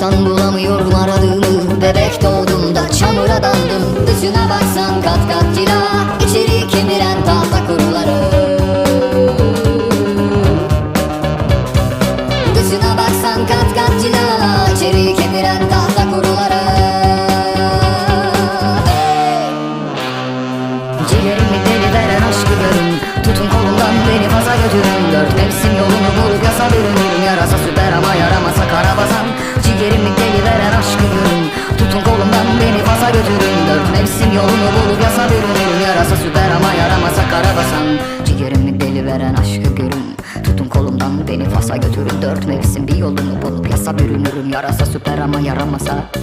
Sokaktan bulamıyorum aradığımı. Bebek doğduğumda çamura dandım Dışına baksan kat kat cila. İçeri kemiren tahta kuruları. Dışına baksan kat kat cila. İçeri kemiren tahta kuruları. Ciğerimi deli veren aşkı görün Tutun kolumdan beni faza götürün. Dört mevsim yolunu bulup yasa bürünürüm Yarasa süper ama yaramasa karabasan Ciğerimi deli veren aşkı görün Tutun kolumdan beni faza götürün. Dört mevsim yolunu bulup yasa bürünürüm Yarasa süper ama yaramasa karabasan Ciğerimi deli veren aşkı görün Tutun kolumdan beni fasa götürün. Dört mevsim bir yolunu bulup yasa bürünürüm. Yarasa süper ama yaramasa